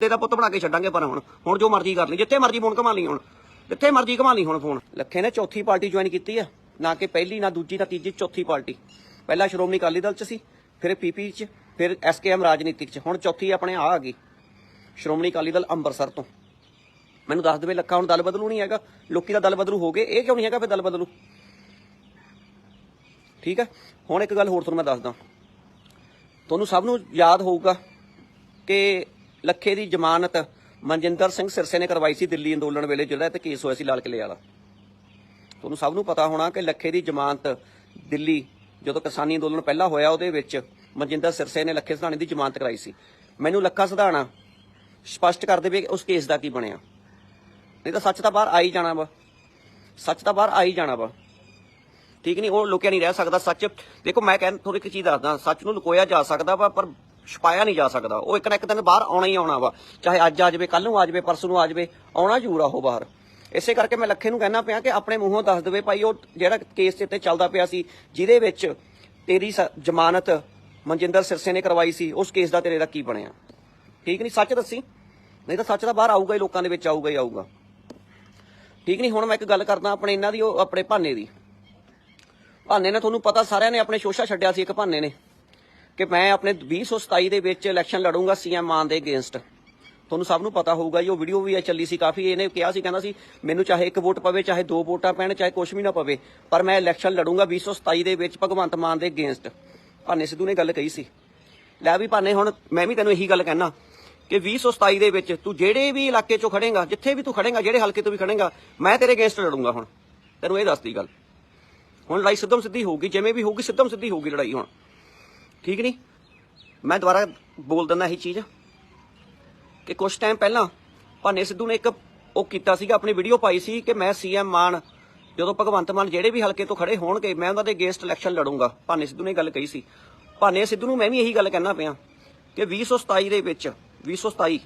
ਤੇਰਾ ਪੁੱਤ ਬਣਾ ਕੇ ਛੱਡਾਂਗੇ ਪਰ ਹੁਣ। ਹੁਣ ਜੋ ਮਰਜ਼ੀ ਕਰ ਲਈ, ਜਿੱਥੇ ਮਰਜ਼ੀ ਫੋਨ ਘਮਾ ਲਈ ਹੁਣ। ਜਿੱਥੇ ਮਰਜ਼ੀ ਘਮਾ ਲਈ ਹੁਣ ਫੋਨ। ਲੱਖੇ ਨੇ ਚੌਥੀ ਪਾਰਟੀ ਜੁਆਇਨ ਕੀਤੀ ਆ। ਨਾ ਕਿ ਪਹਿਲੀ, ਨਾ ਦੂਜੀ, ਨਾ ਤੀਜੀ, ਚੌਥੀ ਪਾਰਟੀ। ਪਹਿਲਾਂ ਸ਼੍ਰੋਮਣੀ ਅਕਾਲੀ ਦਲ ਚ ਸੀ, ਫਿਰ ਪੀਪੀ ਚ, ਫਿਰ ਐਸਕੇਐਮ ਰਾਜਨੀਤਿਕ ਚ। ਹੁਣ ਚੌਥੀ ਆਪਣੇ ਆ ਆ ਗਈ। ਸ਼੍ਰੋਮਣੀ ਅਕਾਲੀ ਦਲ ਅੰਮ੍ਰਿਤਸਰ ਤੋਂ। ਮੈਨੂੰ ਦੱਸ ਦੇਵੇ ਲੱਖਾ ਹੁਣ ਦਲ ਬਦਲੂ ਨਹੀਂ ਹੈਗਾ। ਲੋਕੀ ਦਾ ਦਲ ਬਦਲੂ ਹੋ ਗਏ। ਇਹ ਕਿਉਂ ਨਹੀਂ ਹੈਗਾ ਫਿਰ ਦਲ ਬਦਲੂ? ਠੀਕ ਹੈ ਹੁਣ ਇੱਕ ਗੱਲ ਹੋਰ ਤੁਹਾਨੂੰ ਮੈਂ ਦੱਸਦਾ। ਤੁਹਾਨੂੰ ਸਭ ਨੂੰ ਯਾਦ ਹੋਊਗਾ ਕਿ ਲੱਖੇ ਦੀ ਜ਼ਮਾਨਤ ਮਨਜਿੰਦਰ ਸਿੰਘ ਸਿਰਸੇ ਨੇ ਕਰਵਾਈ ਸੀ ਦਿੱਲੀ ਅੰਦੋਲਨ ਵੇਲੇ, ਜਿਹੜਾ ਤੇ ਕੇਸ ਹੋਇਆ ਸੀ ਲਾਲ ਕਿਲੇ ਵਾਲਾ। ਤੁਹਾਨੂੰ ਸਭ ਨੂੰ ਪਤਾ ਹੋਣਾ ਕਿ ਲੱਖੇ ਦੀ ਜ਼ਮਾਨਤ ਦਿੱਲੀ, ਜਦੋਂ ਕਿਸਾਨੀ ਅੰਦੋਲਨ ਪਹਿਲਾਂ ਹੋਇਆ, ਉਹਦੇ ਵਿੱਚ ਮਨਜਿੰਦਰ ਸਿਰਸੇ ਨੇ ਲੱਖੇ ਸਿਧਾਣੇ ਦੀ ਜ਼ਮਾਨਤ ਕਰਾਈ ਸੀ। ਮੈਨੂੰ ਲੱਖਾ ਸਿਧਾਣਾ ਸਪਸ਼ਟ ਕਰ ਦੇਵੇ ਕਿ ਉਸ ਕੇਸ ਦਾ ਕੀ ਬਣਿਆ। ਨਹੀਂ ਤਾਂ ਸੱਚ ਤਾਂ ਬਾਹਰ ਆ ਹੀ ਜਾਣਾ ਵਾ। ਸੱਚ ਤਾਂ ਬਾਹਰ ਆ ਹੀ ਜਾਣਾ ਵਾ। ਠੀਕ ਨਹੀਂ, ਉਹ ਲੁਕਿਆ ਨਹੀਂ ਰਹਿ ਸਕਦਾ ਸੱਚ। ਦੇਖੋ, ਮੈਂ ਕਹਿੰ ਤੁਹਾਨੂੰ ਇੱਕ ਚੀਜ਼ ਦੱਸਦਾ, ਸੱਚ ਨੂੰ ਲੁਕੋਇਆ ਜਾ ਸਕਦਾ ਵਾ, ਪਰ ਛੁਪਾਇਆ ਨਹੀਂ ਜਾ ਸਕਦਾ। ਉਹ ਇੱਕ ਨਾ ਇੱਕ ਦਿਨ ਬਾਹਰ ਆਉਣਾ ਹੀ ਆਉਣਾ ਵਾ। ਚਾਹੇ ਅੱਜ ਆ ਜਾਵੇ ਕੱਲ ਨੂੰ ਆ ਜਾਵੇ, ਪਰਸੋਂ ਨੂੰ ਆ ਜਾਵੇ, ਆਉਣਾ ਜ਼ਰੂਰ ਆ ਉਹ ਬਾਹਰ। ਇਸੇ ਕਰਕੇ ਮੈਂ ਲੱਖੇ ਨੂੰ ਕਹਿਣਾ ਪਿਆ ਕਿ ਆਪਣੇ ਮੂੰਹੋਂ ਦੱਸ ਦੇਵੇ, ਭਾਈ ਉਹ ਜਿਹੜਾ ਕੇਸ ਤੇ ਚੱਲਦਾ ਪਿਆ ਸੀ, ਜਿਹਦੇ ਵਿੱਚ ਤੇਰੀ ਸ- ਜ਼ਮਾਨਤ ਮਨਜਿੰਦਰ ਸਿਰਸੇ ਨੇ ਕਰਵਾਈ ਸੀ, ਉਸ ਕੇਸ ਦਾ ਤੇਰੇ ਦਾ ਕੀ ਬਣਿਆ? ਠੀਕ ਨਹੀਂ? ਸੱਚ ਦੱਸੀ? ਨਹੀਂ ਤਾਂ ਸੱਚ ਦਾ ਬਾਹਰ ਆਊਗਾ ਹੀ, ਲੋਕਾਂ ਦੇ ਵਿੱਚ ਆਊਗਾ ਹੀ ਆਊਗਾ। ਠੀਕ ਨਹੀਂ? ਹੁਣ ਮੈਂ ਇੱਕ ਗੱਲ ਕਰਦਾ ਆਪਣੇ ਇਹਨਾਂ ਦੀ, ਉਹ ਆਪਣੇ ਭਾਨੇ ਦੀ। ਭਾਨੇ ਨੇ ਤੁਹਾਨੂੰ ਪਤਾ, ਸਾਰਿਆਂ ਨੇ ਆਪਣੇ ਸ਼ੋਸ਼ਾ ਛੱਡਿਆ ਸੀ ਇੱਕ ਭਾਨੇ ਨੇ। ਕਿ ਮੈਂ ਆਪਣੇ 2027 ਦੇ ਵਿੱਚ ਇਲੈਕਸ਼ਨ ਲੜੂੰਗਾ ਸੀਐਮ ਮਾਨ ਦੇ ਅਗੇਂਸਟ ਤੁਹਾਨੂੰ ਸਭ ਨੂੰ ਪਤਾ ਹੋਊਗਾ ਜੀ ਉਹ ਵੀਡੀਓ ਵੀ ਇਹ ਚੱਲੀ ਸੀ ਕਾਫੀ, ਇਹਨੇ ਕਿਹਾ ਸੀ, ਕਹਿੰਦਾ ਸੀ, ਮੈਨੂੰ ਚਾਹੇ ਇੱਕ ਵੋਟ ਪਵੇ, ਚਾਹੇ ਦੋ ਵੋਟਾਂ ਪੈਣ, ਚਾਹੇ ਕੁਝ ਵੀ ਨਾ ਪਵੇ, ਪਰ ਮੈਂ ਇਲੈਕਸ਼ਨ ਲੜੂੰਗਾ 2027 ਦੇ ਵਿੱਚ ਭਗਵੰਤ ਮਾਨ ਦੇ ਅਗੇਂਸਟ ਭਾਨੇ ਸਿੱਧੂ ਨੇ ਗੱਲ ਕਹੀ ਸੀ। ਲੈ ਵੀ ਭਾਨੇ, ਹੁਣ ਮੈਂ ਵੀ ਤੈਨੂੰ ਇਹੀ ਗੱਲ ਕਹਿਣਾ ਕਿ 2027 ਦੇ ਵਿੱਚ ਤੂੰ ਜਿਹੜੇ ਵੀ ਇਲਾਕੇ ਚੋਂ ਖੜੇਗਾ, ਜਿੱਥੇ ਵੀ ਤੂੰ ਖੜੇਗਾ, ਜਿਹੜੇ ਹਲਕੇ ਤੋਂ ਵੀ ਖੜੇਗਾ, ਮੈਂ ਤੇਰੇ ਅਗੇਂਸਟ ਲੜੂੰਗਾ ਹੁਣ। ਤੈਨੂੰ ਇਹ ਦੱਸਦੀ ਗੱਲ। ਹੁਣ ਲੜਾਈ ਸਿੱਧਮ ਸਿੱਧੀ ਹੋਊਗੀ, ਜਿਵੇਂ ਵੀ ਹੋਊਗੀ ਸਿੱਧਮ ਸਿੱਧੀ ਹੋਊਗੀ ਲੜਾਈ ਹੁਣ। ਠੀਕ ਨਹੀਂ? ਮੈਂ ਦੁਬਾਰਾ ਬੋਲ ਦਿੰਦਾ ਇਹ ਚੀਜ਼ ਕਿ ਕੁਝ ਟਾਈਮ ਪਹਿਲਾਂ ਭਾਨੇ ਸਿੱਧੂ ਨੇ ਇੱਕ ਉਹ ਕੀਤਾ ਸੀਗਾ, ਆਪਣੀ ਵੀਡੀਓ ਪਾਈ ਸੀ ਕਿ ਮੈਂ ਸੀਐਮ ਮਾਨ, ਜਦੋਂ ਭਗਵੰਤ ਮਾਨ ਜਿਹੜੇ ਵੀ ਹਲਕੇ ਤੋਂ ਖੜੇ ਹੋਣਗੇ, ਮੈਂ ਉਹਨਾਂ ਦੇ ਅਗੇਂਸਟ ਇਲੈਕਸ਼ਨ ਲੜੂੰਗਾ, ਭਾਨੇ ਸਿੱਧੂ ਨੇ ਗੱਲ ਕਹੀ ਸੀ। ਭਾਨੇ ਸਿੱਧੂ ਨੂੰ ਮੈਂ ਵੀ ਇਹੀ ਗੱਲ ਕਹਿਣਾ ਪਿਆ ਕਿ 2027 ਦੇ ਵਿੱਚ 2027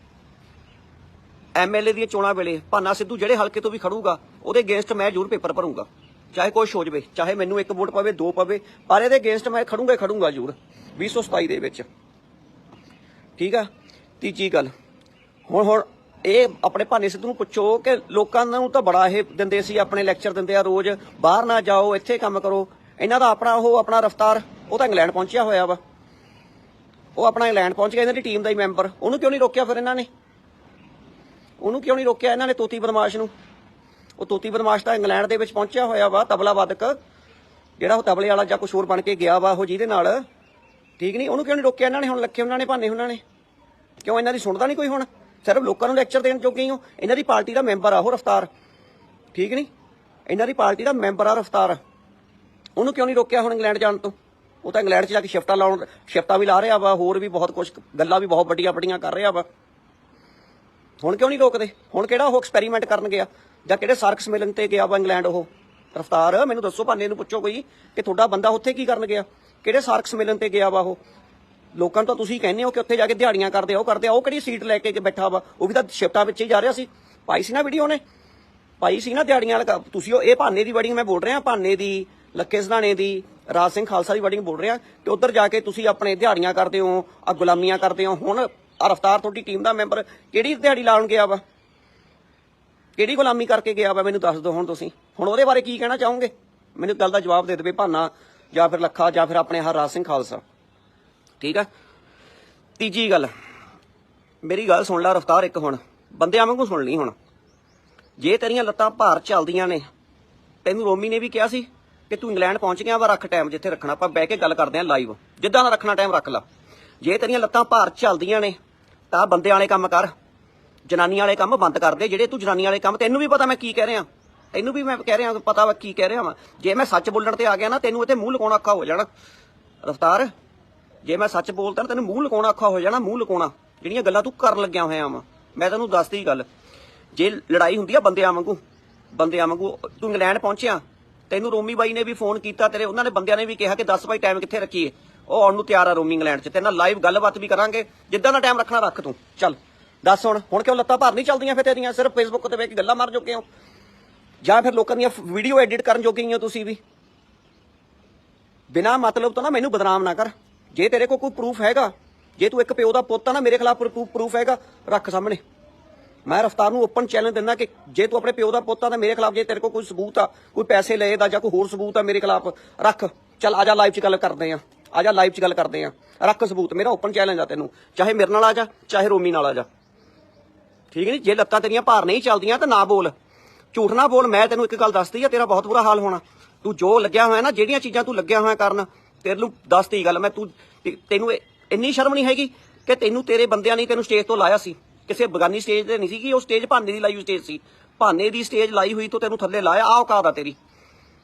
ਐਮਐਲਏ ਦੀਆਂ ਚੋਣਾਂ ਵੇਲੇ ਭਾਨਾ ਸਿੱਧੂ ਜਿਹੜੇ ਹਲਕੇ ਤੋਂ ਵੀ ਖੜੂਗਾ, ਉਹਦੇ ਅਗੇਂਸਟ ਮੈਂ ਜ਼ਰੂਰ ਪੇਪਰ ਭਰੂੰਗਾ। ਚਾਹੇ ਕੁਛ ਹੋ ਜਵੇ, ਚਾਹੇ ਮੈਨੂੰ ਇੱਕ ਵੋਟ ਪਵੇ, ਦੋ ਪਵੇ, ਪਰ ਇਹਦੇ ਅਗੇਂਸਟ ਮੈਂ ਖੜੂੰਗਾ ਹੀ ਖੜੂੰਗਾ ਜ਼ਰੂਰ। 2027 ਦੇ ਵਿੱਚ। ਠੀਕ ਆ? ਤੀਜੀ ਗੱਲ। ਹੁਣ ਹੁਣ ਇਹ ਆਪਣੇ ਭਾਨੇ ਸਿੱਧੂ ਨੂੰ ਪੁੱਛੋ ਕਿ ਲੋਕਾਂ ਨੂੰ ਤਾਂ ਬੜਾ ਇਹ ਦਿੰਦੇ ਸੀ, ਆਪਣੇ ਲੈਕਚਰ ਦਿੰਦੇ ਆ ਰੋਜ਼, ਬਾਹਰ ਨਾ ਜਾਓ, ਇੱਥੇ ਕੰਮ ਕਰੋ। ਇਹਨਾਂ ਦਾ ਆਪਣਾ ਉਹ ਆਪਣਾ ਰਫਤਾਰ, ਉਹ ਤਾਂ ਇੰਗਲੈਂਡ ਪਹੁੰਚਿਆ ਹੋਇਆ ਵਾ। ਉਹ ਆਪਣਾ ਇੰਗਲੈਂਡ ਪਹੁੰਚ ਗਿਆ, ਇਹਨਾਂ ਦੀ ਟੀਮ ਦਾ ਹੀ ਮੈਂਬਰ। ਉਹਨੂੰ ਕਿਉਂ ਨਹੀਂ ਰੋਕਿਆ ਫਿਰ ਇਹਨਾਂ ਨੇ? ਉਹਨੂੰ ਕਿਉਂ ਨਹੀਂ ਰੋਕਿਆ ਇਹਨਾਂ ਨੇ ਤੋਤੀ ਬਦਮਾਸ਼ ਨੂੰ? ਉਹ ਤੋਤੀ ਬਦਮਾਸ਼ ਤਾਂ ਇੰਗਲੈਂਡ ਦੇ ਵਿੱਚ ਪਹੁੰਚਿਆ ਹੋਇਆ ਵਾ, ਤਬਲਾ ਵਾਦਕ। ਜਿਹੜਾ ਉਹ ਤਬਲੇ ਵਾਲਾ ਜਾਂ ਕੁਛ ਹੋਰ ਬਣ ਕੇ ਗਿਆ ਵਾ, ਉਹ ਜਿਹਦੇ ਨਾਲ ਠੀਕ ਨਹੀਂ? ਉਹਨੂੰ ਕਿਉਂ ਨਹੀਂ ਰੋਕਿਆ ਇਹਨਾਂ ਨੇ? ਹੁਣ ਲੱਖੇ ਉਹਨਾਂ ਨੇ, ਭਾਨੇ ਉਹਨਾਂ ਨੇ। ਕਿਉਂ ਇਹਨਾਂ ਦੀ ਸੁਣਦਾ ਨਹੀਂ ਕੋਈ ਹੁਣ? ਸਿਰਫ ਲੋਕਾਂ ਨੂੰ ਲੈਕਚਰ ਦੇਣ ਜੋਗੇ ਹੀ। ਹੋ ਇਹਨਾਂ ਦੀ ਪਾਰਟੀ ਦਾ ਮੈਂਬਰ ਆ ਉਹ ਰਫਤਾਰ। ਠੀਕ ਨਹੀਂ? ਇਹਨਾਂ ਦੀ ਪਾਰਟੀ ਦਾ ਮੈਂਬਰ ਆ ਰਫਤਾਰ। ਉਹਨੂੰ ਕਿਉਂ ਨਹੀਂ ਰੋਕਿਆ ਹੁਣ ਇੰਗਲੈਂਡ ਜਾਣ ਤੋਂ? ਉਹ ਤਾਂ ਇੰਗਲੈਂਡ 'ਚ ਜਾ ਕੇ ਸ਼ਿਫਟਾਂ ਲਾਉਣ, ਸ਼ਿਫਟਾਂ ਵੀ ਲਾ ਰਿਹਾ ਵਾ, ਹੋਰ ਵੀ ਬਹੁਤ ਕੁਝ ਗੱਲਾਂ ਵੀ ਬਹੁਤ ਵੱਡੀਆਂ ਵੱਡੀਆਂ ਕਰ ਰਿਹਾ ਵਾ। ਹੁਣ ਕਿਉਂ ਨਹੀਂ ਰੋਕਦੇ? ਹੁਣ ਕਿਹੜਾ ਉਹ ਐਕਸਪੈਰੀਮੈਂਟ ਕਰਨ ਗਿਆ? ਜਾਂ ਕਿਹੜੇ ਸਰਕਸ ਮਿਲਣ ਤੇ ਗਿਆ ਵਾ ਇੰਗਲੈਂਡ ਉਹ? ਰਫਤਾਰ, ਮੈਨੂੰ ਦੱਸੋ ਭਾਨੇ ਨੂੰ ਪੁੱਛੋ ਕੋਈ, ਕਿ ਤੁਹਾਡਾ ਬੰਦਾ ਉੱਥੇ ਕੀ ਕਰਨ ਗਿਆ? ਕਿਹੜੇ ਸਾਰਕ ਸੰਮੇਲਨ ਤੇ ਗਿਆ ਵਾ ਉਹ? ਲੋਕਾਂ ਨੂੰ ਤਾਂ ਤੁਸੀਂ ਕਹਿੰਦੇ ਹੋ ਕਿ ਉੱਥੇ ਜਾ ਕੇ ਦਿਹਾੜੀਆਂ ਕਰਦੇ ਆ, ਉਹ ਕਰਦੇ ਆ, ਉਹ ਕਿਹੜੀ ਸੀਟ ਲੈ ਕੇ ਬੈਠਾ ਵਾ? ਉਹ ਵੀ ਤਾਂ ਸ਼ਿਫਟਾਂ ਵਿੱਚ ਹੀ ਜਾ ਰਿਹਾ ਸੀ। ਪਾਈ ਸੀ ਨਾ ਵੀਡੀਓ ਨੇ ਪਾਈ ਸੀ ਨਾ ਦਿਹਾੜੀਆਂ ਵਾਲਾ ਤੁਸੀਂ ਉਹ, ਇਹ ਭਾਨੇ ਦੀ ਵਰਡਿੰਗ ਮੈਂ ਬੋਲ ਰਿਹਾ, ਭਾਨੇ ਦੀ, ਲੱਖੇ ਸਧਾਣੇ ਦੀ, ਰਾਜ ਸਿੰਘ ਖਾਲਸਾ ਦੀ ਵਰਡਿੰਗ ਬੋਲ ਰਿਹਾ ਕਿ ਉੱਧਰ ਜਾ ਕੇ ਤੁਸੀਂ ਆਪਣੇ ਦਿਹਾੜੀਆਂ ਕਰਦੇ ਹੋ, ਆ ਗੁਲਾਮੀਆਂ ਕਰਦੇ ਹੋ। ਹੁਣ ਰਫਤਾਰ ਤੁਹਾਡੀ ਟੀਮ ਦਾ ਮੈਂਬਰ ਕਿਹੜੀ ਦਿਹਾੜੀ ਲਾਉਣ ਗਿਆ ਵਾ? ਕਿਹੜੀ ਗੁਲਾਮੀ ਕਰਕੇ ਗਿਆ ਵਾ? ਮੈਨੂੰ ਦੱਸ ਦਿਓ ਹੁਣ ਤੁਸੀਂ। ਹੁਣ ਉਹਦੇ ਬਾਰੇ ਕੀ ਕਹਿਣਾ ਚਾਹੋਗੇ? ਮੈਨੂੰ ਗੱਲ ਦਾ ਜਵਾਬ ਦੇ ਦੇਵੇ, ਭਾਨਾ। ਜਾਂ ਫਿਰ ਲੱਖਾ, ਜਾਂ ਫਿਰ ਆਪਣੇ ਹਰਰਾਜ ਸਿੰਘ ਖਾਲਸਾ। ਠੀਕ ਆ? ਤੀਜੀ ਗੱਲ। ਮੇਰੀ ਗੱਲ ਸੁਣ ਲੈ ਰਫਤਾਰ ਇੱਕ ਹੁਣ। ਬੰਦਿਆਂ ਵਾਂਗੂ ਸੁਣ ਲਈ ਹੁਣ। ਜੇ ਤੇਰੀਆਂ ਲੱਤਾਂ ਭਾਰ ਚੱਲਦੀਆਂ ਨੇ, ਤੈਨੂੰ ਰੋਮੀ ਨੇ ਵੀ ਕਿਹਾ ਸੀ ਕਿ ਤੂੰ ਇੰਗਲੈਂਡ ਪਹੁੰਚ ਗਿਆ ਵਾ, ਰੱਖ ਟਾਈਮ ਜਿੱਥੇ ਰੱਖਣਾ। ਆਪਾਂ ਬਹਿ ਕੇ ਗੱਲ ਕਰਦੇ ਆਂ ਲਾਈਵ ਜਿੱਦਾਂ ਦਾ ਰੱਖਣਾ ਟਾਈਮ ਰੱਖ ਲਾ। ਜੇ ਤੇਰੀਆਂ ਲੱਤਾਂ ਭਾਰ ਚੱਲਦੀਆਂ ਨੇ, ਤਾਂ ਬੰਦਿਆਂ ਵਾਲੇ ਕੰਮ ਕਰ। ਜਨਾਨੀਆਂ ਵਾਲੇ ਕੰਮ ਬੰਦ ਕਰ ਦੇ। ਜਿਹੜੇ ਤੂੰ ਜਨਾਨੀਆਂ ਵਾਲੇ ਕੰਮ, ਤੈਨੂੰ ਵੀ ਪਤਾ ਮੈਂ ਕੀ ਕਹਿ ਰਿਹਾ। ਤੈਨੂੰ ਵੀ ਮੈਂ ਕਹਿ ਰਿਹਾ ਪਤਾ ਵਾ ਕੀ ਕਹਿ ਰਿਹਾ ਵਾਂ। ਜੇ ਮੈਂ ਸੱਚ ਬੋਲਣ ਤੇ ਆ ਗਿਆ ਨਾ, ਤੈਨੂੰ ਇੱਥੇ ਮੂੰਹ ਲਕਾਉਣਾ ਔਖਾ ਹੋ ਜਾਣਾ। ਰਫਤਾਰ, ਜੇ ਮੈਂ ਸੱਚ ਬੋਲਦਾ ਨਾ, ਤੈਨੂੰ ਮੂੰਹ ਲਕਾਉਣਾ ਔਖਾ ਹੋ ਜਾਣਾ, ਮੂੰਹ ਲਕਾਉਣਾ। ਜਿਹੜੀਆਂ ਗੱਲਾਂ ਤੂੰ ਕਰਨ ਲੱਗਿਆ ਹੋਇਆ ਵਾਂ। ਮੈਂ ਤੈਨੂੰ ਦੱਸਦੀ ਗੱਲ। ਜੇ ਲੜਾਈ ਹੁੰਦੀ ਆ ਬੰਦਿਆਂ ਵਾਂਗੂ ਬੰਦਿਆਂ ਵਾਂਗੂ ਤੂੰ ਇੰਗਲੈਂਡ ਪਹੁੰਚਿਆ, ਤੈਨੂੰ ਰੋਮੀ ਬਾਈ ਨੇ ਵੀ ਫੋਨ ਕੀਤਾ, ਤੇਰੇ ਉਹਨਾਂ ਨੇ ਬੰਦਿਆਂ ਨੇ ਵੀ ਕਿਹਾ ਕਿ 10 ਬਾਈ ਟਾਈਮ ਕਿੱਥੇ ਰੱਖੀਏ ਉਹ ਆਉਣ ਨੂੰ ਤਿਆਰ ਆ ਰੋਮੀ ਇੰਗਲੈਂਡ 'ਚ। ਤੇਰੇ ਨਾਲ ਲਾਈਵ ਗੱਲਬਾਤ ਵੀ ਕਰਾਂਗੇ। ਜਿੱਦਾਂ ਦਾ ਟਾਈਮ ਰੱਖਣਾ ਰੱਖ ਤੂੰ। ਚੱਲ, ਦੱਸ ਹੁਣ। ਹੁਣ ਕਿਉਂ ਲੱਤਾਂ ਭਾਰ ਨਹੀਂ ਚੱਲਦੀਆਂ ਫਿਰ ਤੇਰੀਆਂ? ਸਿਰਫ ਫੇਸਬੁੱਕ ਤੇ ਵੇਖ ਕੇ ਗੱਲਾਂ ਮਾਰ ਜੋਗੇ ਹੋ ਜਾਂ ਫਿਰ ਲੋਕਾਂ ਦੀਆਂ ਵੀਡੀਓ ਐਡਿਟ ਕਰਨ ਜੋਗੇ ਹੀ ਹੋ ਤੁਸੀਂ ਵੀ। ਬਿਨਾ ਮਤਲਬ ਤੋਂ ਨਾ ਮੈਨੂੰ ਬਦਨਾਮ ਨਾ ਕਰ। ਜੇ ਤੇਰੇ ਕੋਲ ਕੋਈ ਪ੍ਰੂਫ ਹੈਗਾ, ਜੇ ਤੂੰ ਇੱਕ ਪਿਓ ਦਾ ਪੁੱਤ ਆ ਨਾ, ਮੇਰੇ ਖਿਲਾਫ ਪ੍ਰੂਫ ਹੈਗਾ, ਰੱਖ ਸਾਹਮਣੇ। ਮੈਂ ਰਫਤਾਰ ਨੂੰ ਓਪਨ ਚੈਲੰਜ ਦਿੰਦਾ ਕਿ ਜੇ ਤੂੰ ਆਪਣੇ ਪਿਓ ਦਾ ਪੁੱਤ ਆ ਤਾਂ ਮੇਰੇ ਖਿਲਾਫ ਜੇ ਤੇਰੇ ਕੋਲ ਕੋਈ ਸਬੂਤ ਆ, ਕੋਈ ਪੈਸੇ ਲਏ ਦਾ ਜਾਂ ਕੋਈ ਹੋਰ ਸਬੂਤ ਆ ਮੇਰੇ ਖਿਲਾਫ, ਰੱਖ। ਚੱਲ ਆ ਜਾ ਲਾਈਵ 'ਚ ਗੱਲ ਕਰਦੇ ਆ। ਆ ਜਾ ਲਾਈਵ 'ਚ ਗੱਲ ਕਰਦੇ ਆ। ਰੱਖ ਸਬੂਤ ਮੇਰਾ ਓਪਨ ਚੈਲੰਜ ਆ ਤੈਨੂੰ। ਚਾਹੇ ਮੇਰੇ ਨਾਲ ਆ ਜਾ, ਚਾਹੇ ਰੋਮੀ ਨਾਲ ਆ ਜਾ। ਠੀਕ ਹੈ ਨੀ? ਜੇ ਲੱਤਾਂ ਤੇਰੀਆਂ ਭਾਰ ਨਹੀਂ ਚੱਲਦੀਆਂ ਤਾਂ ਨਾ ਬੋਲ। ਝੂਠ ਨਾ ਬੋਲ, ਮੈਂ ਤੈਨੂੰ ਇੱਕ ਗੱਲ ਦੱਸਦੀ ਆ, ਤੇਰਾ ਬਹੁਤ ਬੁਰਾ ਹਾਲ ਹੋਣਾ। ਤੂੰ ਜੋ ਲੱਗਿਆ ਹੋਇਆ ਨਾ, ਜਿਹੜੀਆਂ ਚੀਜ਼ਾਂ ਤੂੰ ਲੱਗਿਆ ਹੋਇਆ ਕਰਨ, ਤੇਰੇ ਨੂੰ ਦੱਸਤੀ ਗੱਲ। ਮੈਂ ਤੂੰ ਤੈਨੂੰ ਇੰਨੀ ਸ਼ਰਮ ਨਹੀਂ ਹੈਗੀ ਕਿ ਤੈਨੂੰ ਤੇਰੇ ਬੰਦਿਆਂ ਨੇ ਤੈਨੂੰ ਸਟੇਜ ਤੋਂ ਲਾਇਆ ਸੀ? ਕਿਸੇ ਬਗਾਨੀ ਸਟੇਜ ਤੇ ਨਹੀਂ ਸੀ ਕਿ ਉਹ ਸਟੇਜ ਭਾਨੇ ਦੀ ਲਾਈ ਹੋਈ ਸਟੇਜ ਸੀ? ਭਾਨੇ ਦੀ ਸਟੇਜ ਲਾਈ ਹੋਈ ਤੋਂ ਤੈਨੂੰ ਥੱਲੇ ਲਾਇਆ, ਆਹ ਔਕਾਤ ਆ ਤੇਰੀ।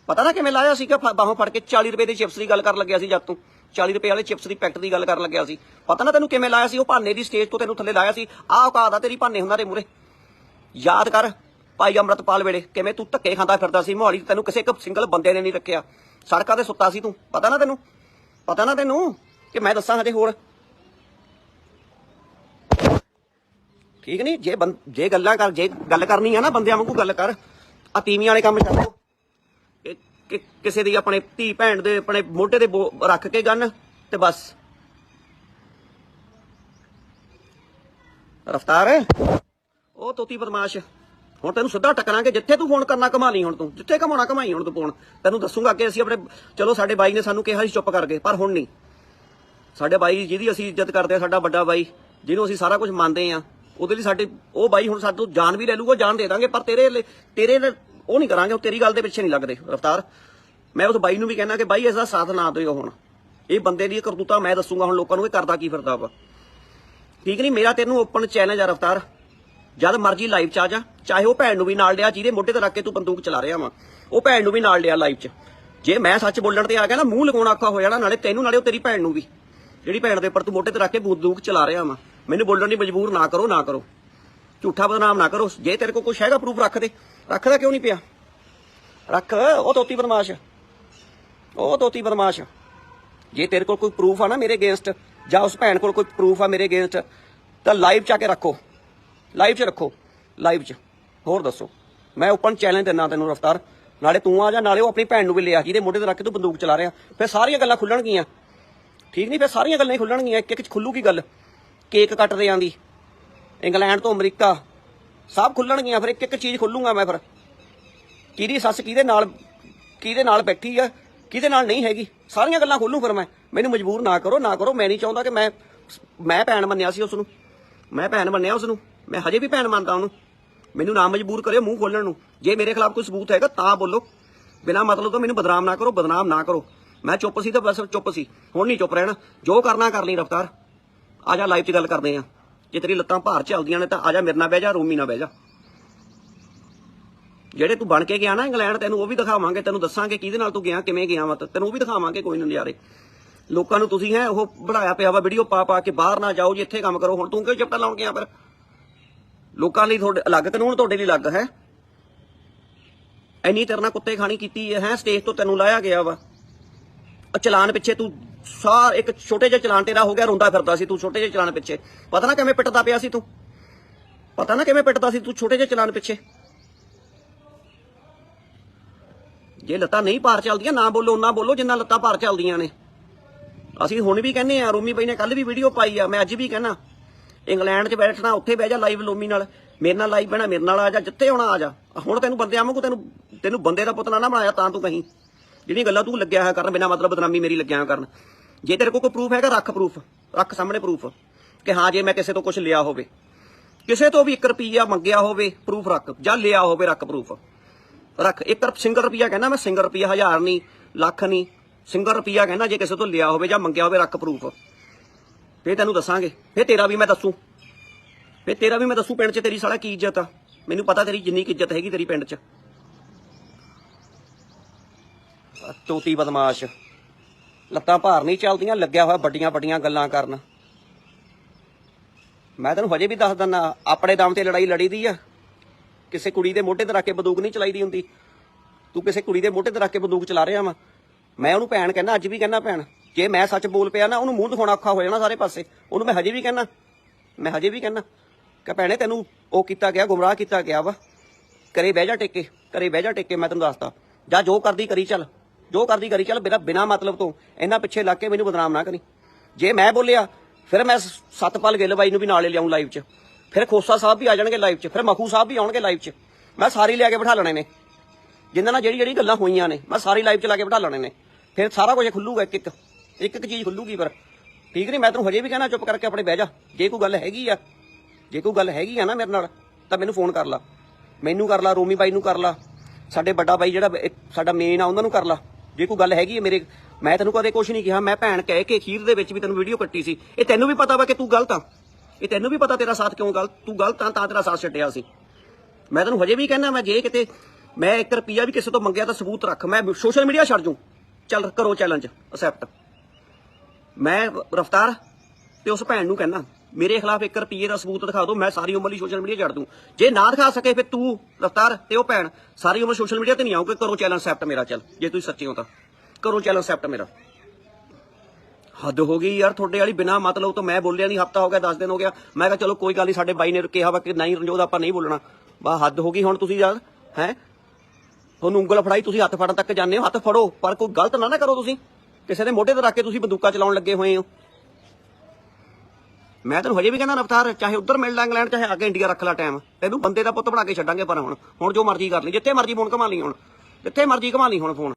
ਪਤਾ ਨਾ ਕਿਵੇਂ ਲਾਇਆ ਸੀ ਕਿ ਬਾਹੋਂ ਫੜ ਕੇ 40 ਰੁਪਏ ਦੇ ਚਿਪਸ ਦੀ ਗੱਲ ਕਰਨ ਲੱਗਿਆ ਸੀ ਜਦ ਤੂੰ। 40 ਰੁਪਏ ਵਾਲੇ ਚਿਪਸ ਦੀ ਪੈਕਟ ਦੀ ਗੱਲ ਕਰਨ ਲੱਗਿਆ ਸੀ। ਪਤਾ ਨਾ ਤੈਨੂੰ ਕਿਵੇਂ ਲਾਇਆ ਸੀ ਉਹ ਭਾਨੇ ਦੀ ਸਟੇਜ ਤੋਂ ਤੈਨੂੰ ਥੱਲੇ ਲਾਇਆ ਸੀ? ਆਹ ਔਕਾਤ ਆ ਤੇਰੀ ਭਾਨੇ ਹੁੰਦਾ ਦੇ ਮੂਰੇ ਯਾਦ ਕਰ ਭਾਈ ਅੰਮ੍ਰਿਤਪਾਲ ਵੇਲੇ, ਕਿਵੇਂ ਤੂੰ ਧੱਕੇ ਖਾਂਦਾ ਫਿਰਦਾ ਸੀ? ਮੋਹਾਲੀ ਤੈਨੂੰ ਕਿਸੇ ਇੱਕ ਸਿੰਗਲ ਬੰਦੇ ਨੇ ਨਹੀਂ ਰੱਖਿਆ। ਸੜਕਾਂ ਤੇ ਸੁੱਤਾ ਸੀ ਤੂੰ। ਪਤਾ ਨਾ ਤੈਨੂੰ? ਪਤਾ ਨਾ ਤੈਨੂੰ ਕਿ ਮੈਂ ਦੱਸਾਂ ਹਜੇ ਹੋਰ? ਠੀਕ ਨਹੀਂ? ਜੇ ਜੇ ਗੱਲਾਂ ਕਰ, ਜੇ ਗੱਲ ਕਰਨੀ ਆ ਨਾ ਬੰਦਿਆਂ ਵਾਂਗੂ ਗੱਲ ਕਰ ਆ ਤੀਵੀਆਂ ਵਾਲੇ ਕੰਮ ਛੱਡ ਕਿਸੇ ਦੀ ਆਪਣੇ ਧੀ ਭੈਣ ਦੇ, ਆਪਣੇ ਮੋਢੇ ਤੇ ਬੋ- ਰੱਖ ਕੇ ਗੰਨ ਤੇ ਬਸ। ਰਫਤਾਰ, ਉਹ ਤੋਤੀ ਬਦਮਾਸ਼। ਹੁਣ ਤੈਨੂੰ ਸਿੱਧਾ ਟੱਕਰਾਂਗੇ, ਜਿੱਥੇ ਤੂੰ ਫੋਨ ਕਰਨਾ ਕਮਾ ਲਈ ਹੁਣ ਤੂੰ, ਜਿੱਥੇ ਕਮਾਉਣਾ ਕਮਾਈ ਹੁਣ ਤੂੰ ਫੋਨ। ਤੈਨੂੰ ਦੱਸੂਗਾ ਕਿ ਅਸੀਂ ਆਪਣੇ, ਚਲੋ ਸਾਡੇ ਬਾਈ ਨੇ ਸਾਨੂੰ ਕਿਹਾ ਸੀ ਚੁੱਪ ਕਰ ਗਏ ਪਰ ਹੁਣ ਨਹੀਂ। ਸਾਡੇ ਬਾਈ ਜਿਹਦੀ ਅਸੀਂ ਇੱਜ਼ਤ ਕਰਦੇ ਆ ਸਾਡਾ ਵੱਡਾ ਬਾਈ, ਜਿਹਨੂੰ ਅਸੀਂ ਸਾਰਾ ਕੁਝ ਮੰਨਦੇ ਆ ਉਹਦੇ ਲਈ ਸਾਡੇ, ਉਹ ਬਾਈ ਹੁਣ ਸਾਡੇ ਤੋਂ ਜਾਨ ਵੀ ਲੈ ਲੂਗਾ ਜਾਨ ਦੇ ਦਾਂਗੇ, ਪਰ ਤੇਰੇ ਲਈ- ਤੇਰੇ ਉਹ ਨਹੀਂ ਕਰਾਂਗੇ, ਉਹ ਤੇਰੀ ਗੱਲ ਦੇ ਪਿੱਛੇ ਨਹੀਂ ਲੱਗਦੇ, ਰਫਤਾਰ। ਮੈਂ ਉਸ ਬਾਈ ਨੂੰ ਵੀ ਕਹਿਣਾ ਕਿ ਬਾਈ, ਇਸ ਦਾ ਸਾਥ ਨਾ ਦਿਓ ਹੁਣ। ਇਹ ਬੰਦੇ ਦੀ ਕਰਤੂਤਾ ਮੈਂ ਦੱਸੂਗਾ ਹੁਣ ਲੋਕਾਂ ਨੂੰ, ਇਹ ਕਰਦਾ ਕੀ ਫਿਰਦਾ ਵਾ। ਠੀਕ ਨਹੀਂ, ਮੇਰਾ ਤੈਨੂੰ ਓਪਨ ਚੈਲੰਜ ਆ, ਰਫਤਾਰ। ਜਦ ਮਰਜ਼ੀ ਲਾਈਵ ਚ ਆ ਜਾ, ਚਾਹੇ ਉਹ ਭੈਣ ਨੂੰ ਵੀ ਨਾਲ ਲਿਆ, ਜਿਹਦੇ ਮੋਢੇ ਤੇ ਰੱਖ ਕੇ ਤੂੰ ਬੰਦੂਕ ਚਲਾ ਰਿਹਾ ਵਾ। ਉਹ ਭੈਣ ਨੂੰ ਵੀ ਨਾਲ ਲਿਆ ਲਾਈਵ ਚ। ਜੇ ਮੈਂ ਸੱਚ ਬੋਲਣ ਤੇ ਆ ਗਿਆ ਨਾ ਮੂੰਹ ਲਗਾਉਣਾ ਔਖਾ ਹੋ ਜਾਣਾ, ਨਾਲੇ ਤੈਨੂੰ, ਨਾਲੇ ਉਹ ਤੇਰੀ ਭੈਣ ਨੂੰ ਵੀ। ਜਿਹੜੀ ਭੈਣ ਦੇ ਉੱਪਰ ਤੂੰ ਮੋਢੇ ਤੇ ਰੱਖ ਕੇ ਬੰਦੂਕ ਚਲਾ ਰਿਹਾ ਵਾ। ਮੈਨੂੰ ਬੋਲਣ ਦੀ ਮਜਬੂਰ ਨਾ ਕਰੋ ਨਾ ਕਰੋ। ਝੂਠਾ ਬਦਨਾਮ ਨਾ ਕਰੋ। ਜੇ ਤੇਰੇ ਕੋਲ ਕੁਝ ਹੈਗਾ ਪ੍ਰੂਫ ਰੱਖ ਦੇ। ਰੱਖਦਾ ਕਿਉਂ ਨਹੀਂ ਪਿਆ? ਰੱਖ, ਉਹ ਤੋਤੀ ਬਦਮਾਸ਼। ਉਹ ਤੋਤੀ ਬਦਮਾਸ਼। ਜੇ ਤੇਰੇ ਕੋਲ ਕੋਈ ਪ੍ਰੂਫ ਆ ਨਾ ਮੇਰੇ ਅਗੇਂਸਟ ਜਾਂ ਉਸ ਭੈਣ ਕੋਲ ਕੋਈ ਪ੍ਰੂਫ ਆ ਮੇਰੇ ਅਗੇਂਸਟ ਤਾਂ ਲਾਈਵ ਚ ਆ ਕੇ ਰੱਖੋ। ਲਾਈਵ ਚ ਰੱਖੋ ਲਾਈਵ ਚ। ਹੋਰ ਦੱਸੋ। ਮੈਂ ਓਪਨ ਚੈਲੰਜ ਦਿੰਦਾ ਤੈਨੂੰ ਰਫਤਾਰ। ਨਾਲੇ ਤੂੰ ਆ ਜਾ, ਨਾਲੇ ਉਹ ਆਪਣੀ ਭੈਣ ਨੂੰ ਵੀ ਲਿਆ, ਜਿਹਦੇ ਮੋਢੇ ਤੇ ਰੱਖ ਕੇ ਤੂੰ ਬੰਦੂਕ ਚਲਾ ਰਿਹਾ। ਫਿਰ ਸਾਰੀਆਂ ਗੱਲਾਂ ਖੁੱਲਣਗੀਆਂ। ਠੀਕ ਨਹੀਂ? ਫਿਰ ਸਾਰੀਆਂ ਗੱਲਾਂ ਹੀ ਖੁੱਲਣਗੀਆਂ। ਇੱਕ ਇੱਕ ਚ ਖੁੱਲੂਗੀ ਗੱਲ? ਕੇਕ ਕੱਟਦੇ ਆਂਦੀ ਇੰਗਲੈਂਡ ਤੋਂ ਅਮਰੀਕਾ। ਸਭ ਖੁੱਲਣਗੀਆਂ, ਫਿਰ ਇੱਕ ਇੱਕ ਚੀਜ਼ ਖੁੱਲੂਗਾ ਮੈਂ ਫਿਰ। ਕਿਹਦੀ ਸੱਸ ਕਿਹਦੇ ਨਾਲ ਕਿਹਦੇ ਨਾਲ ਬੈਠੀ ਆ, ਕਿਹਦੇ ਨਾਲ ਨਹੀਂ ਹੈਗੀ? ਸਾਰੀਆਂ ਗੱਲਾਂ ਖੋਲੂ ਫਿਰ ਮੈਂ। ਮੈਨੂੰ ਮਜਬੂਰ ਨਾ ਕਰੋ ਨਾ ਕਰੋ। ਮੈਂ ਨਹੀਂ ਚਾਹੁੰਦਾ ਕਿ ਮੈਂ ਮੈਂ ਭੈਣ ਮੰਨਿਆ ਸੀ ਉਸ ਨੂੰ ਮੈਂ ਭੈਣ ਮੰਨਿਆ ਉਸ ਨੂੰ ਮੈਂ ਹਜੇ ਵੀ ਭੈਣ ਮੰਨਦਾ ਉਹਨੂੰ। ਮੈਨੂੰ ਨਾ ਮਜਬੂਰ ਕਰਿਓ ਮੂੰਹ ਖੋਲਣ ਨੂੰ। ਜੇ ਮੇਰੇ ਖਿਲਾਫ ਕੋਈ ਸਬੂਤ ਹੈਗਾ ਤਾਂ ਬੋਲੋ। ਬਿਨਾ ਮਤਲਬ ਤੋਂ ਮੈਨੂੰ ਬਦਨਾਮ ਨਾ ਕਰੋ, ਬਦਨਾਮ ਨਾ ਕਰੋ। ਮੈਂ ਚੁੱਪ ਸੀ ਤਾਂ ਬਸ ਚੁੱਪ ਸੀ। ਹੁਣ ਨਹੀਂ ਚੁੱਪ ਰਹਿਣਾ। ਜੋ ਕਰਨਾ ਕਰ ਲਈ ਰਫਤਾਰ। ਆ ਜਾ ਲਾਈਵ 'ਚ ਗੱਲ ਕਰਦੇ ਆ। ਜੇ ਤੇਰੀ ਲੱਤਾਂ ਭਾਰ ਚ ਆਉਂਦੀਆਂ ਨੇ ਤਾਂ ਆ ਜਾ ਮੇਰੇ ਨਾਲ ਬਹਿ ਜਾ, ਰੂਮੀ ਨਾਲ ਬਹਿ ਜਾ। ਜਿਹੜੇ ਤੂੰ ਬਣ ਕੇ ਗਿਆ ਨਾ ਇੰਗਲੈਂਡ, ਤੈਨੂੰ ਉਹ ਵੀ ਦਿਖਾਵਾਂਗੇ, ਤੈਨੂੰ ਦੱਸਾਂਗੇ ਕਿਹਦੇ ਨਾਲ ਤੂੰ ਗਿਆ, ਕਿਵੇਂ ਗਿਆ ਵਾ। ਤੈਨੂੰ ਉਹ ਵੀ ਦਿਖਾਵਾਂਗੇ ਕੋਈ ਨਾ ਨਜ਼ਾਰੇ। ਲੋਕਾਂ ਨੂੰ ਤੁਸੀਂ ਹੈ, ਉਹ ਬਣਾਇਆ ਪਿਆ ਵਾ ਵੀਡੀਓ ਪਾ ਪਾ ਕੇ, ਬਾਹਰ ਨਾ ਜਾਓ ਜੀ ਇੱਥੇ ਕੰਮ ਕਰੋ। ਹੁਣ ਤੂੰ ਕਿਉਂ ਚਪਟਾ ਲਾਉਣ ਗਿਆ ਫਿਰ? ਲੋਕਾਂ ਲਈ ਤੁਹਾਡੇ, ਅਲੱਗ ਕਾਨੂੰਨ ਤੁਹਾਡੇ ਲਈ ਅਲੱਗ ਹੈ। ਐਨੀ ਤੇਰੇ ਨਾਲ ਕੁੱਤੇ ਖਾਣੀ ਕੀਤੀ ਹੈ ਸਟੇਜ ਤੋਂ ਤੈਨੂੰ ਲਾਇਆ ਗਿਆ ਵਾ। ਚਲਾਨ ਪਿੱਛੇ ਤੂੰ ਸਾਰ, ਇੱਕ ਛੋਟੇ ਜਿਹੇ ਚਲਾਨ ਤੇਰਾ ਹੋ ਗਿਆ, ਰੋਂਦਾ ਫਿਰਦਾ ਸੀ ਤੂੰ ਛੋਟੇ ਜਿਹੇ ਚਲਾਨ ਪਿੱਛੇ। ਪਤਾ ਨਾ ਕਿਵੇਂ ਪਿੱਟਦਾ ਪਿਆ ਸੀ ਤੂੰ? ਪਤਾ ਨਾ ਕਿਵੇਂ ਪਿੱਟਦਾ ਸੀ ਤੂੰ ਛੋਟੇ ਜਿਹੇ ਚਲਾਨ ਪਿੱਛੇ? ਜੇ ਲੱਤਾਂ ਨਹੀਂ ਪਾਰ ਚੱਲਦੀਆਂ, ਨਾ ਬੋਲੋ ਨਾ ਬੋਲੋ, ਜਿੰਨਾ ਲੱਤਾਂ ਪਾਰ ਚੱਲਦੀਆਂ ਨੇ। ਅਸੀਂ ਹੁਣ ਵੀ ਕਹਿੰਦੇ ਆ ਰੋਮੀ ਬਾਈ ਨੇ ਕੱਲ ਵੀ ਵੀਡੀਓ ਪਾਈ ਆ, ਮੈਂ ਅੱਜ ਵੀ ਕਹਿਣਾ। ਇੰਗਲੈਂਡ 'ਚ ਬੈਠਣਾ, ਉੱਥੇ ਬਹਿ ਜਾ ਲਾਈਵ ਲੋਮੀ ਨਾਲ। ਮੇਰੇ ਨਾਲ ਲਾਈਵ ਬਹਿਣਾ, ਮੇਰੇ ਨਾਲ ਆ ਜਾ, ਜਿੱਥੇ ਆਉਣਾ ਆ ਜਾ। ਹੁਣ ਤੈਨੂੰ ਬੰਦੇ ਵਾਂਗੂ ਤੈਨੂੰ ਤੈਨੂੰ ਬੰਦੇ ਦਾ ਪੁੱਤ ਨਾ ਬਣਾਇਆ ਤਾਂ ਤੂੰ ਕਹੀਂ। ਜਿਹੜੀਆਂ ਗੱਲਾਂ ਤੂੰ ਲੱਗਿਆ ਹੋਇਆ ਕਰਨ, ਬਿਨਾ ਮਤਲਬ ਬਦਨਾਮੀ ਮੇਰੀ ਲੱਗਿਆ ਹੋਇਆ ਕਰਨ। ਜੇ ਤੇਰੇ ਕੋਲ ਕੋਈ ਪ੍ਰੂਫ ਹੈਗਾ, ਰੱਖ ਪ੍ਰੂਫ ਰੱਖ ਸਾਹਮਣੇ ਪ੍ਰੂਫ ਕਿ ਹਾਂ, ਜੇ ਮੈਂ ਕਿਸੇ ਤੋਂ ਕੁਝ ਲਿਆ ਹੋਵੇ। ਕਿਸੇ ਤੋਂ ਵੀ 1 ਰੁਪਈਆ ਮੰਗਿਆ ਹੋਵੇ ਪ੍ਰੂਫ ਰੱਖ। ਜਾਂ ਲਿਆ ਹੋਵੇ, ਰੱਖ ਪ੍ਰੂਫ ਰੱਖ, ਇੱਕ ਸਿੰਗਲ ਰੁਪਿਆ ਕਹਿੰਦਾ ਮੈਂ ਸਿੰਗਲ ਰੁਪਿਆ ਹਜ਼ਾਰ ਨਹੀਂ, ਲੱਖ ਨਹੀਂ। ਸਿੰਗਲ ਰੁਪਿਆ ਕਹਿੰਦਾ ਜੇ ਕਿਸੇ ਤੋਂ ਲਿਆ ਹੋਵੇ ਜਾਂ ਮੰਗਿਆ ਹੋਵੇ, ਰੱਖ ਪ੍ਰੂਫ ਫੇਰ ਤੈਨੂੰ ਦੱਸਾਂਗੇ, ਫੇਰ ਤੇਰਾ ਵੀ ਮੈਂ ਦੱਸੂ। ਫੇਰ ਤੇਰਾ ਵੀ ਮੈਂ ਦੱਸੂ ਪਿੰਡ 'ਚ ਤੇਰੀ ਸਾਲਾ ਕੀ ਇੱਜ਼ਤ ਆ। ਮੈਨੂੰ ਪਤਾ ਤੇਰੀ ਜਿੰਨੀ ਕੁ ਇੱਜ਼ਤ ਹੈਗੀ ਤੇਰੀ ਪਿੰਡ 'ਚ। ਤੋਤੀ ਬਦਮਾਸ਼। ਲੱਤਾਂ ਭਾਰ ਨਹੀਂ ਚੱਲਦੀਆਂ, ਲੱਗਿਆ ਹੋਇਆ ਵੱਡੀਆਂ ਵੱਡੀਆਂ ਗੱਲਾਂ ਕਰਨ। ਮੈਂ ਤੈਨੂੰ ਹਜੇ ਵੀ ਦੱਸ ਦਿੰਦਾ, ਆਪਣੇ ਦਮ ਤੇ ਲੜਾਈ ਲੜੀ ਦੀ ਆ। ਕਿਸੇ ਕੁੜੀ ਦੇ ਮੋਢੇ ਤੇ ਰੱਖ ਕੇ ਬੰਦੂਕ ਨਹੀਂ ਚਲਾਈਦੀ ਹੁੰਦੀ। ਤੂੰ ਕਿਸੇ ਕੁੜੀ ਦੇ ਮੋਢੇ ਤੇ ਰੱਖ ਕੇ ਬੰਦੂਕ ਚਲਾ ਰਿਹਾ ਵਾ। ਮੈਂ ਉਹਨੂੰ ਭੈਣ ਕਹਿੰਦਾ, ਅੱਜ ਵੀ ਕਹਿੰਦਾ ਭੈਣ। ਜੇ ਮੈਂ ਸੱਚ ਬੋਲ ਪਿਆ ਨਾ, ਉਹਨੂੰ ਮੂੰਹ ਦਿਖਾਉਣਾ ਔਖਾ ਹੋ ਜਾਣਾ ਸਾਰੇ ਪਾਸੇ। ਉਹਨੂੰ ਮੈਂ ਹਜੇ ਵੀ ਕਹਿੰਦਾ ਮੈਂ ਹਜੇ ਵੀ ਕਹਿੰਦਾ ਕਿ ਭੈਣੇ ਤੈਨੂੰ ਉਹ ਕੀਤਾ ਗਿਆ, ਗੁੰਮਰਾਹ ਕੀਤਾ ਗਿਆ ਵਾ। ਕਰੇ ਬਹਿ ਜਾ ਟੇਕੇ ਕਰੇ ਬਹਿ ਜਾ ਟੇਕੇ, ਮੈਂ ਤੈਨੂੰ ਦੱਸਦਾ। ਜਾਂ ਜੋ ਕਰਦੀ ਕਰੀ ਚੱਲ, ਜੋ ਕਰਦੀ ਕਰੀ ਚੱਲ ਮੇਰਾ ਬਿਨਾ ਮਤਲਬ ਤੋਂ। ਇਹਨਾਂ ਪਿੱਛੇ ਲੱਗ ਕੇ ਮੈਨੂੰ ਬਦਨਾਮ ਨਾ ਕਰੀ। ਜੇ ਮੈਂ ਬੋਲਿਆ, ਫਿਰ ਮੈਂ ਸ- ਸਤਪਾਲ ਗਿੱਲ ਬਾਈ ਨੂੰ ਵੀ ਨਾਲੇ ਲਿਆਉਂ ਲਾਈਵ 'ਚ। ਫਿਰ ਖੋਸਾ ਸਾਹਿਬ ਵੀ ਆ ਜਾਣਗੇ ਲਾਈਵ 'ਚ, ਫਿਰ ਮਖੂ ਸਾਹਿਬ ਵੀ ਆਉਣਗੇ ਲਾਈਵ 'ਚ। ਮੈਂ ਸਾਰੇ ਲਿਆ ਕੇ ਬਿਠਾ ਲੈਣੇ ਨੇ। ਜਿਨ੍ਹਾਂ ਨਾਲ ਜਿਹੜੀ ਜਿਹੜੀ ਗੱਲਾਂ ਹੋਈਆਂ ਨੇ, ਮੈਂ ਸਾਰੀ ਲਾਈਵ 'ਚ ਲਾ ਕੇ ਬਿਠਾ ਲੈਣੇ ਨੇ। ਫਿਰ ਸਾਰਾ ਕੁਝ ਖੁੱਲੂਗਾ ਇੱਕ ਇੱਕ। ਇੱਕ ਇੱਕ ਚੀਜ਼ ਖੁੱਲੂਗੀ ਪਰ। ਠੀਕ ਨਹੀਂ, ਮੈਂ ਤੈਨੂੰ ਹਜੇ ਵੀ ਕਹਿਣਾ, ਚੁੱਪ ਕਰਕੇ ਆਪਣੇ ਬਹਿ ਜਾ। ਜੇ ਕੋਈ ਗੱਲ ਹੈਗੀ ਆ, ਜੇ ਕੋਈ ਗੱਲ ਹੈਗੀ ਆ ਨਾ ਮੇਰੇ ਨਾਲ, ਤਾਂ ਮੈਨੂੰ ਫੋਨ ਕਰ ਲਾ। ਮੈਨੂੰ ਕਰ ਲਾ, ਰੋਮੀ ਬਾਈ ਨੂੰ ਕਰ ਲਾ। ਸਾਡੇ ਵੱਡਾ ਬਾਈ ਜਿਹੜਾ ਸਾਡਾ ਮੇਨ ਆ, ਉਹਨਾਂ ਨੂੰ ਕਰ ਲਾ। ਜੇ ਕੋਈ ਗੱਲ ਹੈਗੀ ਹੈ ਮੇਰੇ, ਮੈਂ ਤੈਨੂੰ ਕਦੇ ਕੁਝ ਨਹੀਂ ਕਿਹਾ, ਮੈਂ ਭੈਣ ਕਹਿ ਕੇ ਅਖੀਰ ਦੇ ਵਿੱਚ ਵੀ ਤੈਨੂੰ ਵੀਡੀਓ ਕੱਟੀ ਸੀ। ਇਹ ਤੈਨੂੰ ਵੀ ਪਤਾ ਵਾ ਕਿ ਤੂੰ ਗਲਤ ਆ। ਇਹ ਤੈਨੂੰ ਵੀ ਪਤਾ ਤੇਰਾ ਸਾਥ ਕਿਉਂ ਗਲਤ, ਤੂੰ ਗਲਤ ਆ, ਤਾਂ ਤੇਰਾ ਸਾਥ ਛੱਡਿਆ ਸੀ। ਮੈਂ ਤੈਨੂੰ ਹਜੇ ਵੀ ਕਹਿੰਦਾ ਮੈਂ ਜੇ ਕਿਤੇ ਮੈਂ 1 ਰੁਪਿਆ ਵੀ ਕਿਸੇ ਤੋਂ ਮੰਗਿਆ ਤਾਂ ਸਬੂਤ ਰੱਖ। ਮੈਂ ਸੋਸ਼ਲ ਮੀਡੀਆ ਛੱਡ ਜੂ। ਚੱਲ ਕਰੋ ਚੈਲੰਜ ਅਸੈਪਟ ਮੈਂ ਰਫਤਾਰ ਤੇ ਉਸ ਭੈਣ ਨੂੰ ਕਹਿੰਦਾ, ਮੇਰੇ ਖਿਲਾਫ 1 ਰੁਪਏ ਦਾ ਸਬੂਤ ਦਿਖਾ ਦਿਓ, ਮੈਂ ਸਾਰੀ ਉਮਰ ਲਈ ਸੋਸ਼ਲ ਮੀਡੀਆ ਛੱਡ ਦੂੰ। ਜੇ ਨਾ ਦਿਖਾ ਸਕੇ ਫਿਰ ਤੂੰ ਰਫਤਾਰ ਤੇ ਉਹ ਭੈਣ, ਸਾਰੀ ਉਮਰ ਸੋਸ਼ਲ ਮੀਡੀਆ ਤੇ ਨਹੀਂ ਆਉਂਗੇ ਕਰੋ ਚੈਲੰਜ ਅਸੈਪਟ ਮੇਰਾ ਚੱਲ। ਜੇ ਤੁਸੀਂ ਸੱਚੇ ਹੋ ਤਾਂ। ਕਰੋ ਚੈਲੰਜ ਅਸੈਪਟ ਮੇਰਾ। ਹੱਦ ਹੋ ਗਈ ਯਾਰ ਤੁਹਾਡੇ ਵਾਲੀ, ਬਿਨਾ ਮਤਲਬ ਤੋਂ ਮੈਂ ਬੋਲਿਆ ਨਹੀਂ ਹਫਤਾ ਹੋ ਗਿਆ 10 ਦਿਨ ਹੋ ਗਿਆ। ਮੈਂ ਕਿਹਾ ਚਲੋ ਕੋਈ ਗੱਲ ਨਹੀਂ ਸਾਡੇ ਬਾਈ ਨੇ ਕਿਹਾ ਵਾ ਕਿ ਨਹੀਂ ਰਣਜੋਤ, ਆਪਾਂ ਨਹੀਂ ਬੋਲਣਾ। ਬਾ ਹੱਦ ਹੋ ਗਈ ਹੁਣ ਤੁਸੀਂ ਯਾਰ, ਹੈ? ਤੁਹਾਨੂੰ ਉਂਗਲ ਫੜਾਈ, ਤੁਸੀਂ ਹੱਥ ਫੜਨ ਤੱਕ ਜਾਂਦੇ ਹੋ, ਹੱਥ ਫੜੋ, ਪਰ ਕੋਈ ਗਲਤ ਨਾ ਨਾ ਕਰੋ ਤੁਸੀਂ। ਕਿਸੇ ਦੇ ਮੋਢੇ ਤੇ ਰੱਖ ਕੇ ਤੁਸੀਂ ਬੰਦੂਕਾਂ ਚਲਾਉਣ ਲੱਗੇ ਹੋਏ ਹੋ? ਮੈਂ ਤੈਨੂੰ ਹਜੇ ਵੀ ਕਹਿੰਦਾ ਰਫਤਾਰ, ਚਾਹੇ ਉੱਧਰ ਮਿਲ ਲਾ ਇੰਗਲੈਂਡ, ਚਾਹੇ ਆ ਕੇ ਇੰਡੀਆ ਰੱਖ ਲਾ ਟਾਈਮ। ਤੈਨੂੰ ਬੰਦੇ ਦਾ ਪੁੱਤ ਬਣਾ ਕੇ ਛੱਡਾਂਗੇ ਪਰ ਹੁਣ। ਹੁਣ ਜੋ ਮਰਜ਼ੀ ਕਰ ਲਈ, ਜਿੱਥੇ ਮਰਜ਼ੀ ਫੋਨ ਘਮਾ ਲਈ ਹੁਣ। ਜਿੱਥੇ ਮਰਜ਼ੀ ਘਮਾ ਲਈ ਹੁਣ ਫੋਨ।